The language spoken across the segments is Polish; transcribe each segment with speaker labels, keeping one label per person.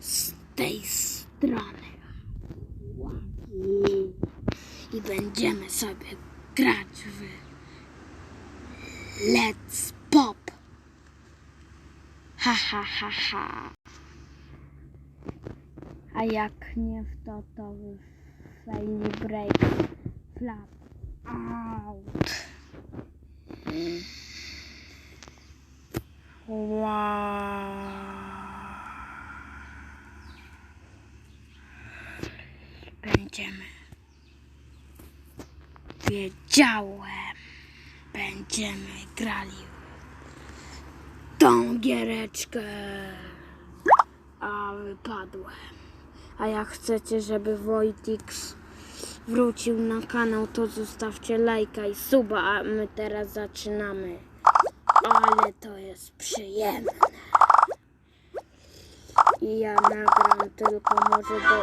Speaker 1: z tej strony. I będziemy sobie grać w Let's Pop. Ha, ha, ha, ha. A jak nie w to, to w Break Flap Out. Wow. Będziemy. Wiedziałem. Będziemy grali tą giereczkę. A wypadłem. A jak chcecie, żeby Wojtix wrócił na kanał, to zostawcie lajka i suba, a my teraz zaczynamy. Ale to jest przyjemne. I ja nagram tylko może do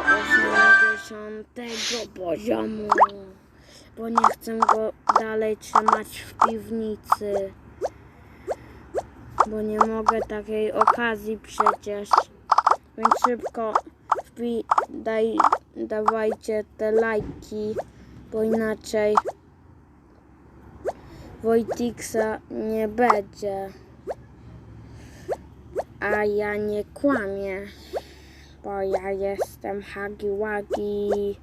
Speaker 1: 80 poziomu, bo nie chcę go dalej trzymać w piwnicy. Bo nie mogę takiej okazji przecież. Więc szybko daj, dawajcie te lajki, bo inaczej Wojtiksa nie będzie. A ja nie kłamię, bo ja jestem Hagi Wagi.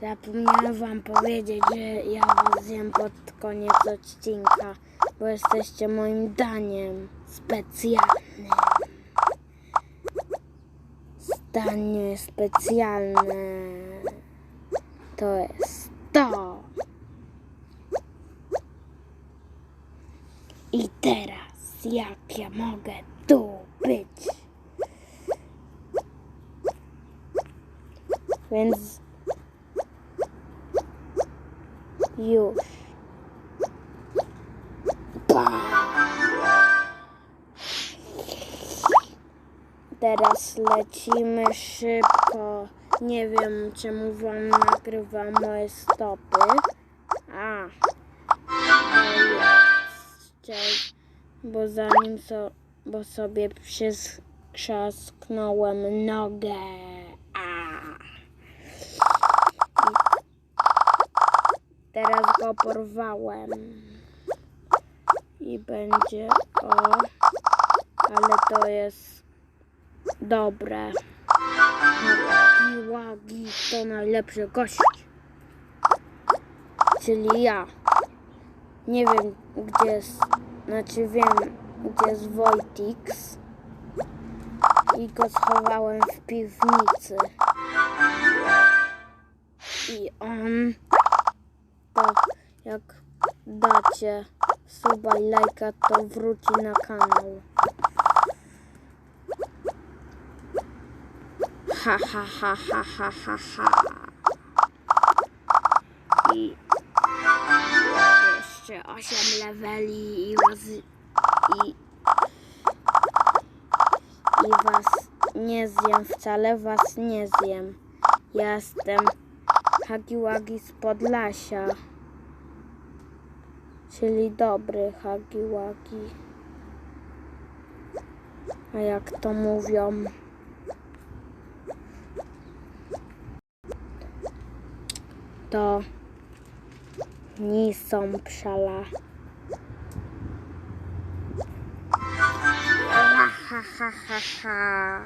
Speaker 1: Zapomniałam wam powiedzieć, że ja was zjem pod koniec odcinka, bo jesteście moim daniem specjalnym. Zdanie specjalne to jest to. I teraz jak ja mogę tu być? Więc już. Teraz lecimy szybko. Nie wiem czemu wam nagrywam moje stopy. A. Jeszcze- Bo zanim so, bo sobie przytrzasknąłem nogę. A. I teraz porwałem. I będzie o. Ale to jest dobre. Hagi Wagi to najlepszy gość. Czyli ja. Nie wiem gdzie jest, znaczy wiem gdzie jest Wojtix. I go schowałem w piwnicy. I on to jak dacie suba i lajka to wróci na kanał. Ha ha ha ha ha ha ha. I jeszcze 8 leveli i was i, i was nie zjem, wcale was nie zjem. Jestem Hagiwagi z Podlasia. Czyli dobry Hagiwagi. A jak to mówią? To nie są pszala. Ha, ha, ha, ha, ha.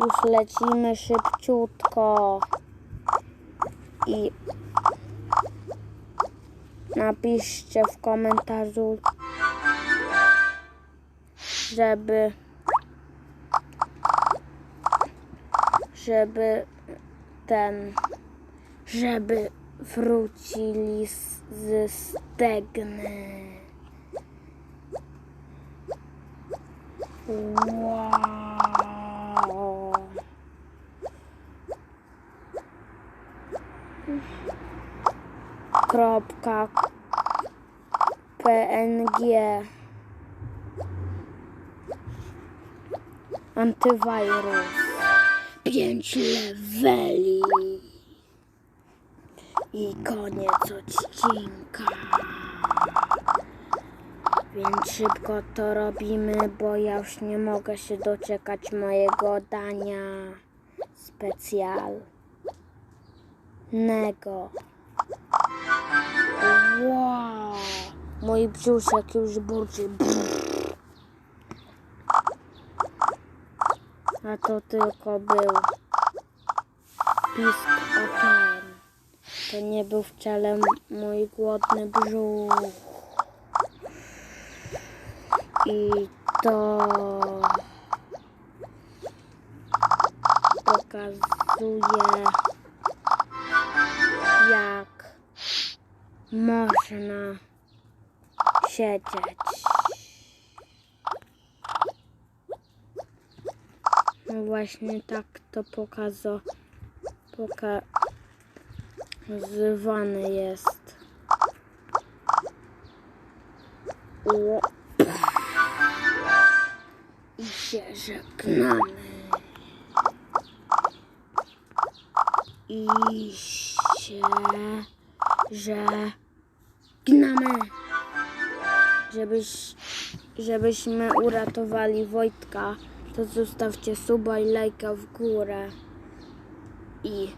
Speaker 1: Już lecimy szybciutko. I napiszcie w komentarzu, żeby żeby ten żeby wrócili z, ze stegny. Wow. Kropka PNG Antywirus. 5 leveli. I koniec odcinka. Więc szybko to robimy, bo ja już nie mogę się doczekać mojego dania specjalnego. Wow, mój brzuszek już burczy. A to tylko był pisk oken. To nie był wcale mój głodny brzuch. I to pokazuje, można siedzieć. No właśnie tak to pokazo, pokazywane jest. I się żegnamy. I się żegnamy. Żebyś, żebyśmy uratowali Wojtka, to zostawcie suba i lajka w górę. I...